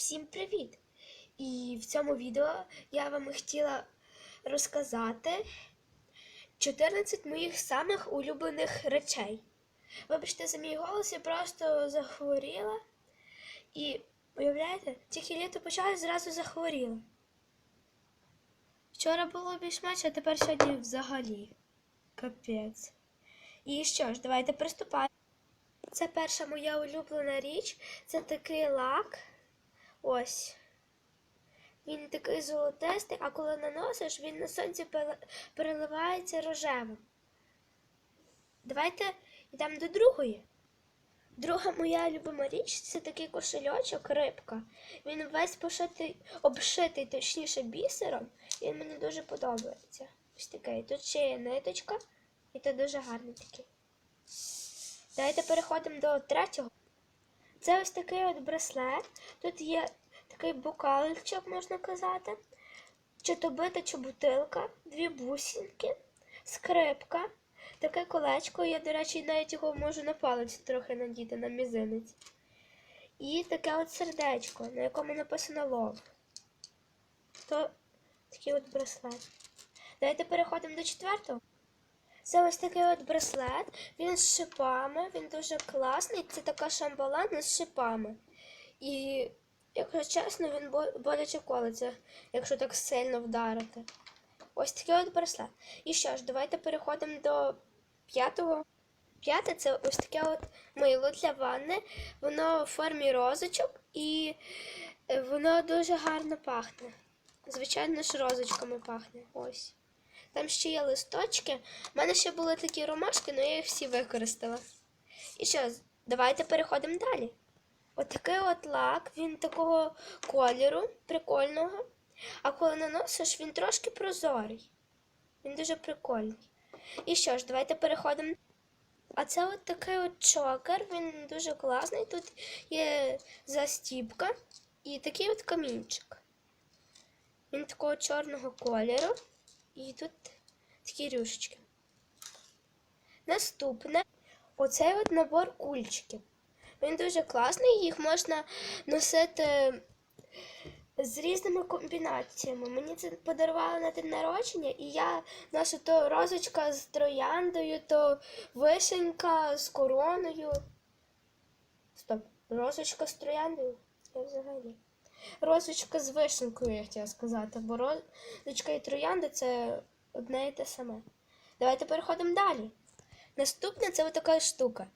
Всім привіт! І в цьому відео я вам хотіла розказати 14 моїх самих улюблених речей. Вибачте за мій голос, я просто захворіла. І уявляєте, тільки літо почалось, зразу захворіла. Вчора було більш-менш, а тепер сьогодні взагалі. Капець. І що ж, давайте приступаємо. Це перша моя улюблена річ. Це такий лак. Ось. Він такий золотистий, а коли наносиш, він на сонці переливається рожевим. Давайте йдемо до другої. Друга моя любима річ це такий кошельочок, рибка. Він весь пошитий, обшитий, точніше, бісером. Він мені дуже подобається. Ось такий. Тут ще є ниточка, і тут дуже гарний такий. Давайте переходимо до третього. Це ось такий от браслет. Тут є такий бокалчик, можна казати. Чи то бита, чи бутилка, дві бусинки, скрипка, таке колечко. Я, до речі, навіть його можу на палець трохи надіти на мізинець. І таке от сердечко, на якому написано лов. То такий от браслет. Давайте переходимо до четвертого. Це ось такий от браслет. Він з шипами, він дуже класний. Це така шамбала з шипами. І, якщо чесно, він боляче колиться, якщо так сильно вдарити. Ось такий от браслет. І що ж, давайте переходимо до п'ятого. П'яте це ось таке от мило для ванни. Воно в формі розочок і е, воно дуже гарно пахне. Звичайно ж, розочками пахне. Ось. Там ще є листочки. У мене ще були такі ромашки, але я їх всі використала. І що, давайте переходимо далі. Отакий от лак, він такого кольору, прикольного. А коли наносиш, він трошки прозорий. Він дуже прикольний. І що ж, давайте переходимо. А це от такий от чокер, він дуже класний. Тут є застіпка і такий от камінчик. Він такого чорного кольору. І тут такі рюшечки. Наступне оцей от набор кульчиків. Він дуже класний, їх можна носити з різними комбінаціями. Мені це подарували на день народження, і я ношу то розочка з трояндою, то вишенька з короною. Стоп, розочка з трояндою? Я взагалі. Розочка з вишенкою, я хотіла сказати, бо розочка і троянда це одне і те саме. Давайте переходимо далі. Наступне це отака штука.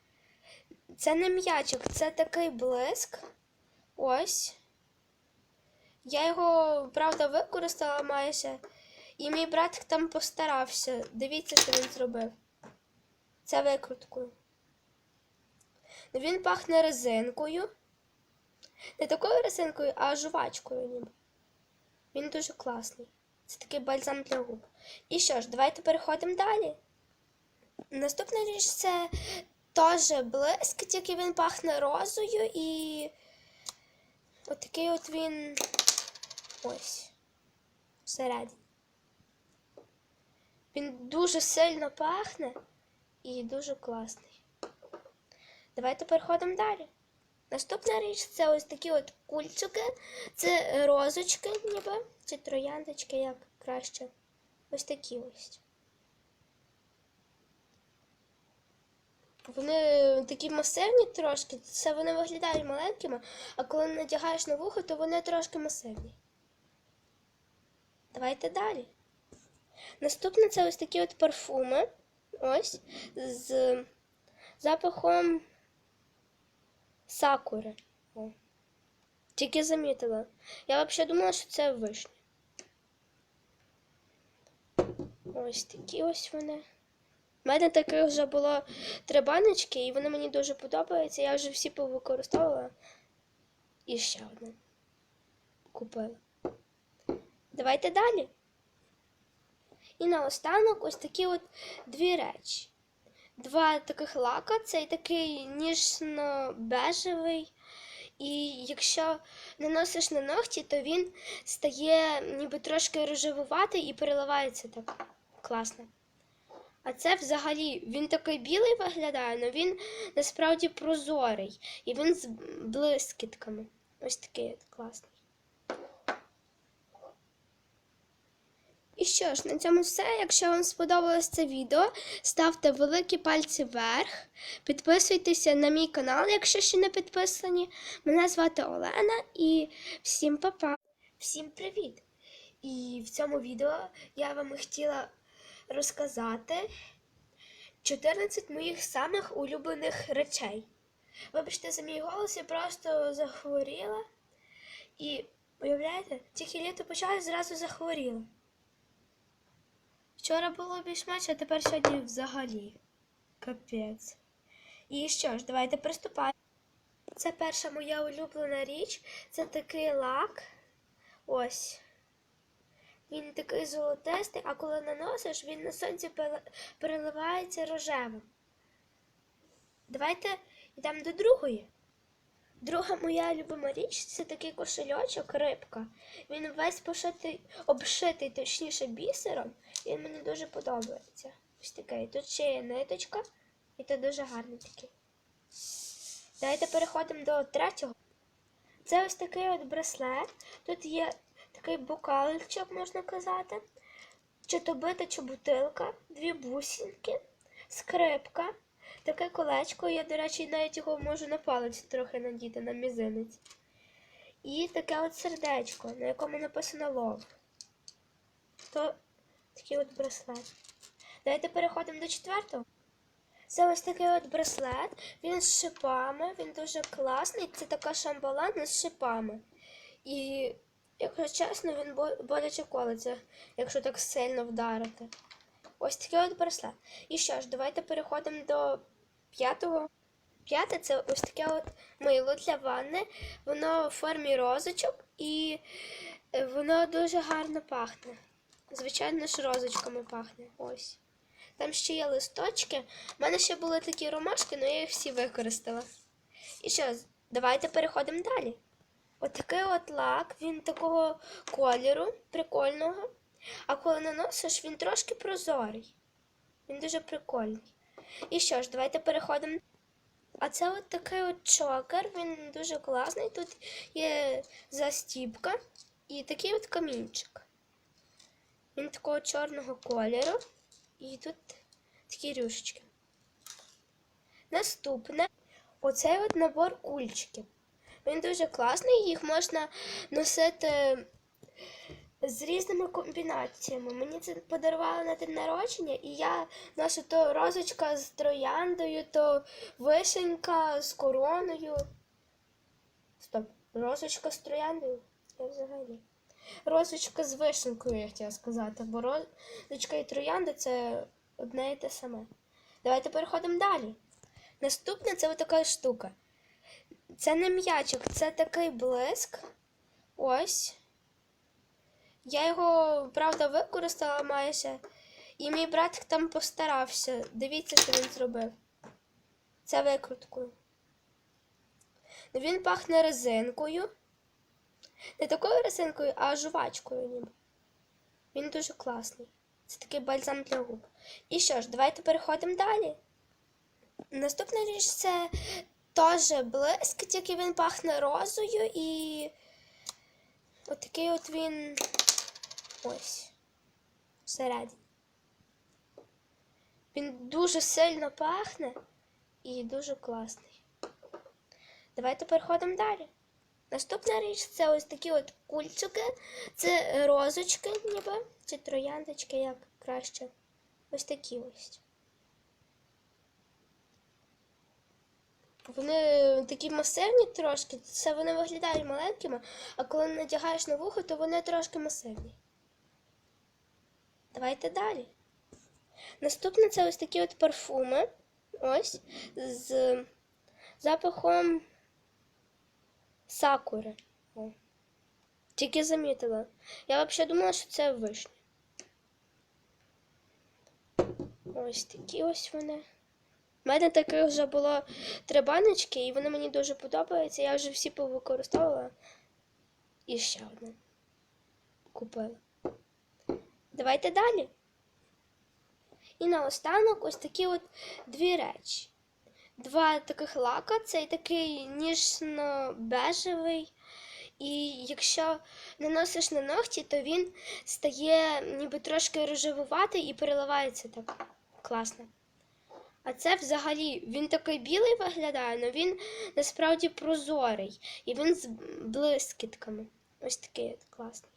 Це не м'ячик, це такий блиск. Ось. Я його, правда, використала майже. І мій брат там постарався. Дивіться, що він зробив. Це викруткою. Він пахне резинкою. Не такою резинкою, а жувачкою ніби. Він дуже класний. Це такий бальзам для губ. І що ж, давайте переходимо далі. Наступна річ це теж блиск, тільки він пахне розою і отакий от він ось всередині. Він дуже сильно пахне і дуже класний. Давайте переходимо далі. Наступна річ це ось такі от кульчики. Це розочки, ніби, чи трояндочки, як краще. Ось такі ось. Вони такі масивні трошки, це вони виглядають маленькими, а коли надягаєш на вухо, то вони трошки масивні. Давайте далі. Наступне це ось такі от парфуми. Ось з запахом сакури. О. Тільки замітила. Я взагалі думала, що це вишня. Ось такі ось вони. У мене таких вже було три баночки, і вони мені дуже подобаються. Я вже всі повикористовувала. І ще одне купила. Давайте далі. І наостанок ось такі от дві речі. Два таких лака, цей такий ніжно-бежевий. І якщо наносиш на ногті, то він стає ніби трошки рожевуватий і переливається так класно. А це взагалі він такий білий виглядає, але він насправді прозорий. І він з блискітками. Ось такий класний. І що ж, на цьому все. Якщо вам сподобалось це відео, ставте великі пальці вверх, підписуйтеся на мій канал, якщо ще не підписані. Мене звати Олена і всім па-па. Всім привіт! І в цьому відео я вам хотіла розказати 14 моїх самих улюблених речей. Вибачте за мій голос, я просто захворіла. І уявляєте, тільки літо почалось, зразу захворіла. Вчора було більш-менш, а тепер сьогодні взагалі. Капець. І що ж, давайте приступаємо. Це перша моя улюблена річ. Це такий лак. Ось. Він такий золотистий, а коли наносиш, він на сонці переливається рожевим. Давайте йдемо до другої. Друга моя любима річ це такий кошельочок, рибка. Він весь пошитий, обшитий, точніше, бісером. Він мені дуже подобається. Ось такий. Тут ще є ниточка, і тут дуже гарний такий. Давайте переходимо до третього. Це ось такий от браслет. Тут є такий бокалчик, можна казати. Чи то бита, чи бутилка, дві бусинки, скрипка, таке колечко. Я, до речі, навіть його можу на палець трохи надіти на мізинець. І таке от сердечко, на якому написано лов. То такий от браслет. Давайте переходимо до четвертого. Це ось такий от браслет. Він з шипами, він дуже класний. Це така шамбала з шипами. І, якщо чесно, він боляче колиться, якщо так сильно вдарити. Ось такий от браслет. І що ж, давайте переходимо до п'ятого. П'яте це ось таке от мило для ванни. Воно в формі розочок і е, воно дуже гарно пахне. Звичайно ж, розочками пахне. Ось. Там ще є листочки. У мене ще були такі ромашки, але я їх всі використала. І що, давайте переходимо далі. Отакий от лак, він такого кольору, прикольного. А коли наносиш, він трошки прозорий. Він дуже прикольний. І що ж, давайте переходимо. А це от такий от чокер, він дуже класний. Тут є застіпка і такий от камінчик. Він такого чорного кольору. І тут такі рюшечки. Наступне оцей от набор кульчиків. Він дуже класний, їх можна носити з різними комбінаціями. Мені це подарували на день народження, і я ношу то розочка з трояндою, то вишенька з короною. Стоп, розочка з трояндою? Я взагалі. Розочка з вишенкою, я хотіла сказати, бо розочка і троянда це одне і те саме. Давайте переходимо далі. Наступне це отака штука. Це не м'ячик, це такий блиск. Ось. Я його, правда, використала майже. І мій братик там постарався. Дивіться, що він зробив. Це викруткою. Він пахне резинкою. Не такою резинкою, а жувачкою ніби. Він дуже класний. Це такий бальзам для губ. І що ж, давайте переходимо далі. Наступна річ це теж блиск, тільки він пахне розою і отакий от він ось всередині. Він дуже сильно пахне і дуже класний. Давайте переходимо далі. Наступна річ це ось такі от кульчики. Це розочки, ніби, чи трояндочки, як краще. Ось такі ось. Вони такі масивні трошки, це вони виглядають маленькими, а коли надягаєш на вухо, то вони трошки масивні. Давайте далі. Наступне це ось такі от парфуми. Ось з запахом сакури. О. Тільки замітила. Я взагалі думала, що це вишня. Ось такі ось вони. У мене таких вже було три баночки, і вони мені дуже подобаються. Я вже всі повикористовувала. І ще одну купила. Давайте далі. І наостанок ось такі от дві речі. Два таких лака, цей такий ніжно-бежевий, І якщо наносиш на ногті, то він стає ніби трошки рожевуватий і переливається так класно. А це взагалі він такий білий виглядає, але він насправді прозорий. І він з блискітками. Ось такий класний.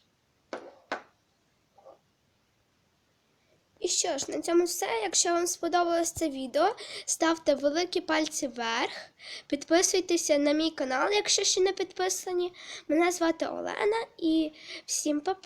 І що ж, на цьому все. Якщо вам сподобалось це відео, ставте великі пальці вверх, підписуйтеся на мій канал, якщо ще не підписані. Мене звати Олена і всім па-па!